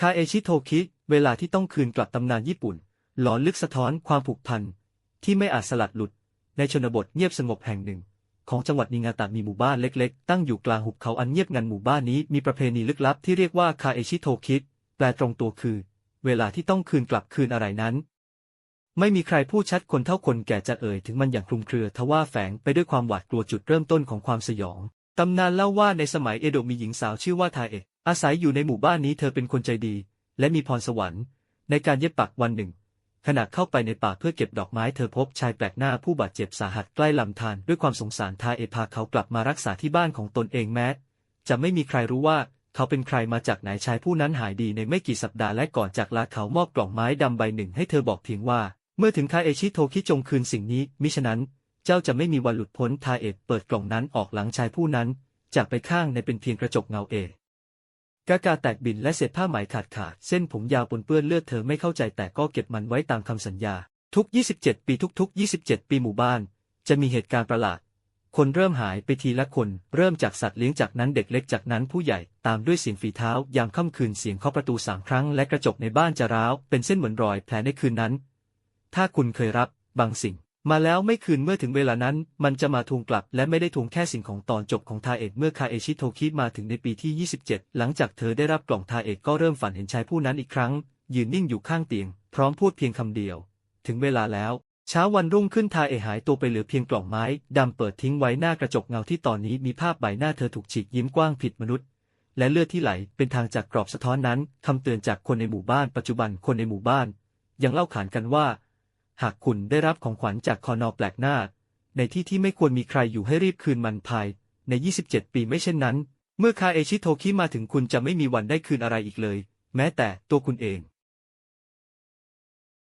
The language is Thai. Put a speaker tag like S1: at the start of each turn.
S1: คาเอชิโทคิ เวลาที่ต้องคืนกลับตำนานญี่ปุ่น หลอนลึกสะท้อนความผูกพัน ที่ไม่อาจสลัดหลุด ในชนบทเงียบสงบแห่งหนึ่ง ของจังหวัดนิงาตะมีหมู่บ้านเล็กๆ ตั้งอยู่กลางหุบเขาอันเงียบงันหมู่บ้านนี้มีประเพณีลึกลับที่เรียกว่าคาเอชิโทคิ แปลตรงตัวคือ เวลาที่ต้องคืนกลับคืนอะไรนั้น ไม่มีใครพูดชัดคนเท่าคนแก่จะเอ่ยถึงมันอย่างคลุมเครือทว่าแฝงไปด้วยความหวาดกลัวจุดเริ่มต้นของความสยองตำนานเล่าว่าในสมัยเอโดะมีหญิงสาวชื่อว่าทาเอะ อาศัยอยู่ในหมู่บ้านนี้เธอเป็นคนใจดี และมีพรสวรรค์ ในการเย็บปักวันหนึ่ง ขณะเข้าไปในป่าเพื่อเก็บดอกไม้เธอพบชายแปลกหน้าผู้บาดเจ็บสาหัสใกล้ลำธารด้วยความสงสารทาเอพาเขากลับมารักษาที่บ้านของตนเองแม้ จะไม่มีใครรู้ว่าเขาเป็นใครมาจากไหนชายผู้นั้นหายดีในไม่กี่สัปดาห์และก่อนจากลาเขามอบกล่องไม้ดำใบหนึ่งให้เธอบอกเพียงว่า เมื่อถึงคาเอชิโทคิจงคืนสิ่งนี้ มิฉะนั้น เจ้าจะไม่มีวันหลุดพ้นทาเอเปิดกล่องนั้นออกหลังชายผู้นั้น จากไปข้างในเป็นเพียงกระจกเงาเอ กากาแตกบินและเศษผ้าไหมขาดขาดเส้นผมยาวปนเปื้อนเลือดเธอไม่เข้าใจแต่ก็เก็บมันไว้ตามคำสัญญา ทุก 27 ปีทุก ๆ 27 ปีหมู่บ้าน จะมีเหตุการณ์ประหลาด คนเริ่มหายไปทีละคน เริ่มจากสัตว์เลี้ยงจากนั้นเด็กเล็กจากนั้นผู้ใหญ่ตามด้วยเสียงฝีเท้ายามค่ำคืนเสียงเคาะประตูสามครั้งและกระจกในบ้านจะร้าว เป็นเส้นเหมือนรอยแผลในคืนนั้น ถ้าคุณเคยรับบางสิ่ง มาแล้วไม่คืนเมื่อถึงเวลานั้น มันจะมาทวงกลับ และไม่ได้ทวงแค่สิ่งของตอนจบของทาเอกเมื่อคาเอชิโทคิมาถึงในปีที่ 27 หลังจากเธอได้รับกล่องทาเอกก็เริ่มฝันเห็นชายผู้นั้นอีกครั้ง ยืนนิ่งอยู่ข้างเตียง พร้อมพูดเพียงคำเดียว ถึงเวลาแล้ว เช้าวันรุ่งขึ้นทาเอกหายตัวไปเหลือเพียงกล่องไม้ดำเปิดทิ้งไว้หน้ากระจกเงาที่ตอนนี้มีภาพใบหน้าเธอถูกฉีกยิ้มกว้างผิดมนุษย์และเลือดที่ไหลเป็นทางจากกรอบสะท้อนนั้นคำเตือนจากคนในหมู่บ้านปัจจุบันคนในหมู่บ้าน ยังเล่าขานกันว่า หากคุณได้รับของขวัญจากคอนอแปลกหน้า ในที่ที่ไม่ควรมีใครอยู่ให้รีบคืนมันภาย ใน 27 ปีไม่เช่นนั้น เมื่อคาเอชิโทคิมาถึงคุณจะไม่มีวันได้คืนอะไรอีกเลย แม้แต่ตัวคุณเอง